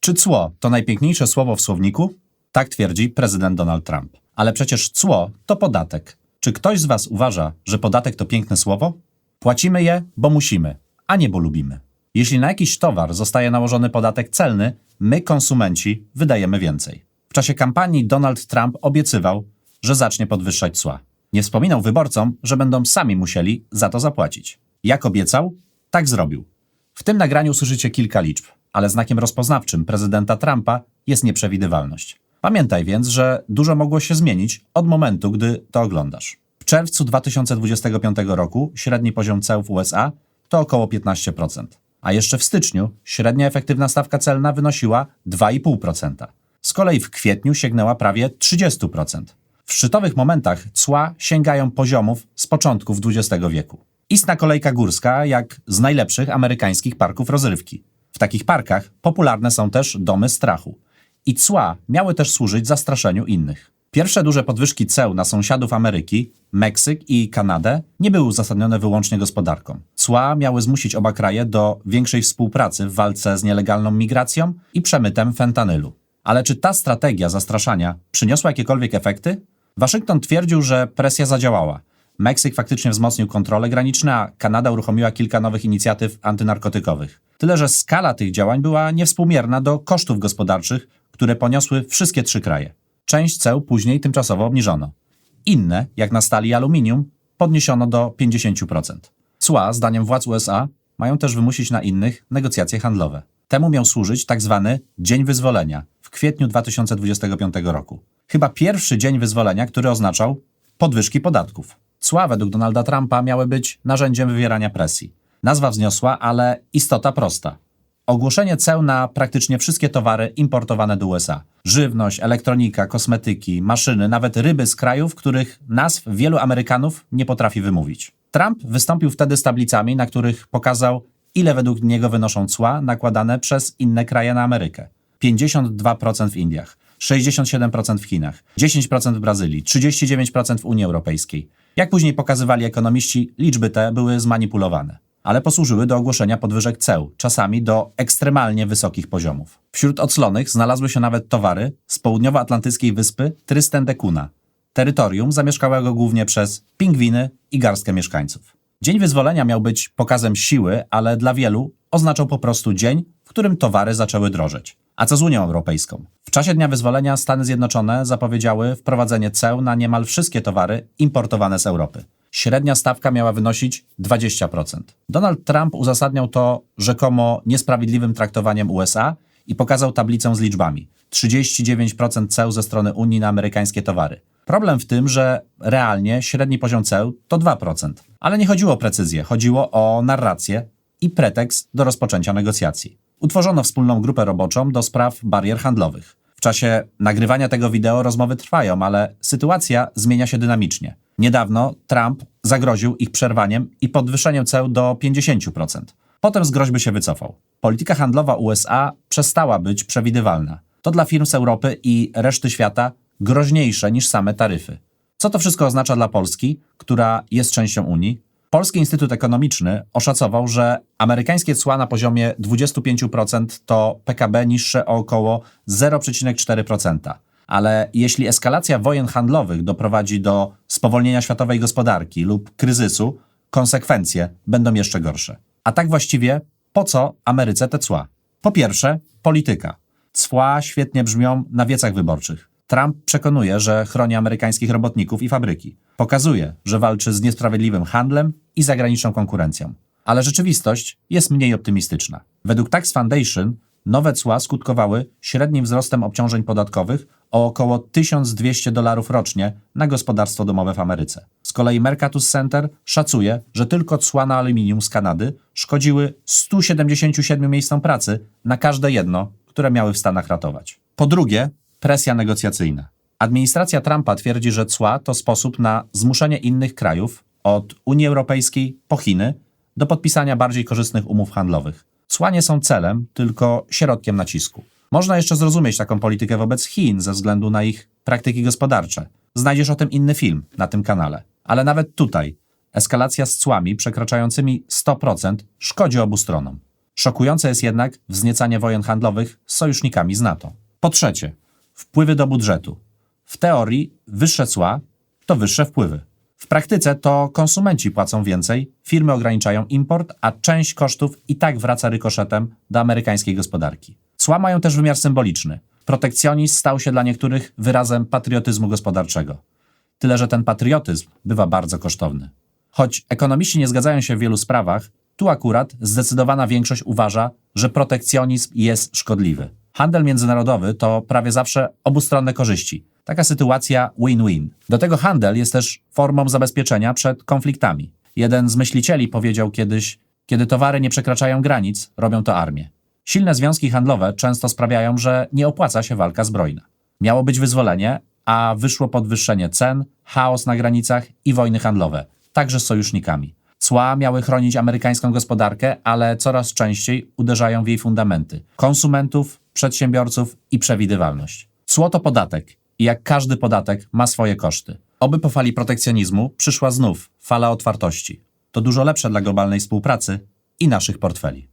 Czy cło to najpiękniejsze słowo w słowniku? Tak twierdzi prezydent Donald Trump. Ale przecież cło to podatek. Czy ktoś z Was uważa, że podatek to piękne słowo? Płacimy je, bo musimy, a nie bo lubimy. Jeśli na jakiś towar zostaje nałożony podatek celny, my, konsumenci, wydajemy więcej. W czasie kampanii Donald Trump obiecywał, że zacznie podwyższać cła. Nie wspominał wyborcom, że będą sami musieli za to zapłacić. Jak obiecał, tak zrobił. W tym nagraniu słyszycie kilka liczb, ale znakiem rozpoznawczym prezydenta Trumpa jest nieprzewidywalność. Pamiętaj więc, że dużo mogło się zmienić od momentu, gdy to oglądasz. W czerwcu 2025 roku średni poziom ceł w USA to około 15%, a jeszcze w styczniu średnia efektywna stawka celna wynosiła 2,5%. Z kolei w kwietniu sięgnęła prawie 30%. W szczytowych momentach cła sięgają poziomów z początków XX wieku. Istna kolejka górska, jak z najlepszych amerykańskich parków rozrywki. Takich parkach popularne są też domy strachu. I cła miały też służyć zastraszeniu innych. Pierwsze duże podwyżki ceł na sąsiadów Ameryki, Meksyk i Kanadę, nie były uzasadnione wyłącznie gospodarką. Cła miały zmusić oba kraje do większej współpracy w walce z nielegalną migracją i przemytem fentanylu. Ale czy ta strategia zastraszania przyniosła jakiekolwiek efekty? Waszyngton twierdził, że presja zadziałała. Meksyk faktycznie wzmocnił kontrole graniczne, a Kanada uruchomiła kilka nowych inicjatyw antynarkotykowych. Tyle, że skala tych działań była niewspółmierna do kosztów gospodarczych, które poniosły wszystkie trzy kraje. Część ceł później tymczasowo obniżono. Inne, jak na stali i aluminium, podniesiono do 50%. Cła, zdaniem władz USA, mają też wymusić na innych negocjacje handlowe. Temu miał służyć. Tak Dzień Wyzwolenia w kwietniu 2025 roku. Chyba pierwszy dzień wyzwolenia, który oznaczał podwyżki podatków. Cła według Donalda Trumpa miały być narzędziem wywierania presji. Nazwa wzniosła, ale istota prosta. Ogłoszenie ceł na praktycznie wszystkie towary importowane do USA. Żywność, elektronika, kosmetyki, maszyny, nawet ryby z krajów, których nazw wielu Amerykanów nie potrafi wymówić. Trump wystąpił wtedy z tablicami, na których pokazał, ile według niego wynoszą cła nakładane przez inne kraje na Amerykę. 52% w Indiach, 67% w Chinach, 10% w Brazylii, 39% w Unii Europejskiej. Jak później pokazywali ekonomiści, liczby te były zmanipulowane ale posłużyły do ogłoszenia podwyżek ceł, czasami do ekstremalnie wysokich poziomów. Wśród oclonych znalazły się nawet towary z południowoatlantyckiej wyspy Tristan de Cunha, terytorium zamieszkałego głównie przez pingwiny i garstkę mieszkańców. Dzień Wyzwolenia miał być pokazem siły, ale dla wielu oznaczał po prostu dzień, w którym towary zaczęły drożeć. A co z Unią Europejską? W czasie Dnia Wyzwolenia Stany Zjednoczone zapowiedziały wprowadzenie ceł na niemal wszystkie towary importowane z Europy. Średnia stawka miała wynosić 20%. Donald Trump uzasadniał to rzekomo niesprawiedliwym traktowaniem USA i pokazał tablicę z liczbami. 39% ceł ze strony Unii na amerykańskie towary. Problem w tym, że realnie średni poziom ceł to 2%. Ale nie chodziło o precyzję, chodziło o narrację i pretekst do rozpoczęcia negocjacji. Utworzono wspólną grupę roboczą do spraw barier handlowych. W czasie nagrywania tego wideo rozmowy trwają, ale sytuacja zmienia się dynamicznie. Niedawno Trump zagroził ich przerwaniem i podwyższeniem ceł do 50%. Potem z groźby się wycofał. Polityka handlowa USA przestała być przewidywalna. To dla firm z Europy i reszty świata groźniejsze niż same taryfy. Co to wszystko oznacza dla Polski, która jest częścią Unii? Polski Instytut Ekonomiczny oszacował, że amerykańskie cła na poziomie 25% to PKB niższe o około 0,4%. Ale jeśli eskalacja wojen handlowych doprowadzi do spowolnienia światowej gospodarki lub kryzysu, konsekwencje będą jeszcze gorsze. A tak właściwie po co Ameryce te cła? Po pierwsze, polityka. Cła świetnie brzmią na wiecach wyborczych. Trump przekonuje, że chroni amerykańskich robotników i fabryki. Pokazuje, że walczy z niesprawiedliwym handlem i zagraniczną konkurencją. Ale rzeczywistość jest mniej optymistyczna. Według Tax Foundation nowe cła skutkowały średnim wzrostem obciążeń podatkowych o około 1200 dolarów rocznie na gospodarstwo domowe w Ameryce. Z kolei Mercatus Center szacuje, że tylko cła na aluminium z Kanady szkodziły 177 miejscom pracy na każde jedno, które miały w Stanach ratować. Po drugie, presja negocjacyjna. Administracja Trumpa twierdzi, że cła to sposób na zmuszenie innych krajów, od Unii Europejskiej po Chiny, do podpisania bardziej korzystnych umów handlowych. Cła nie są celem, tylko środkiem nacisku. Można jeszcze zrozumieć taką politykę wobec Chin ze względu na ich praktyki gospodarcze. Znajdziesz o tym inny film na tym kanale. Ale nawet tutaj eskalacja z cłami przekraczającymi 100% szkodzi obu stronom. Szokujące jest jednak wzniecanie wojen handlowych z sojusznikami z NATO. Po trzecie, wpływy do budżetu. W teorii wyższe cła to wyższe wpływy. W praktyce to konsumenci płacą więcej, firmy ograniczają import, a część kosztów i tak wraca rykoszetem do amerykańskiej gospodarki. Cła mają też wymiar symboliczny. Protekcjonizm stał się dla niektórych wyrazem patriotyzmu gospodarczego. Tyle, że ten patriotyzm bywa bardzo kosztowny. Choć ekonomiści nie zgadzają się w wielu sprawach, tu akurat zdecydowana większość uważa, że protekcjonizm jest szkodliwy. Handel międzynarodowy to prawie zawsze obustronne korzyści. Taka sytuacja win-win. Do tego handel jest też formą zabezpieczenia przed konfliktami. Jeden z myślicieli powiedział kiedyś: Kiedy towary nie przekraczają granic, robią to armie. Silne związki handlowe często sprawiają, że nie opłaca się walka zbrojna. Miało być wyzwolenie, a wyszło podwyższenie cen, chaos na granicach i wojny handlowe, także z sojusznikami. Cła miały chronić amerykańską gospodarkę, ale coraz częściej uderzają w jej fundamenty konsumentów, przedsiębiorców i przewidywalność. Cło to podatek i jak każdy podatek ma swoje koszty. Oby po fali protekcjonizmu przyszła znów fala otwartości. To dużo lepsze dla globalnej współpracy i naszych portfeli.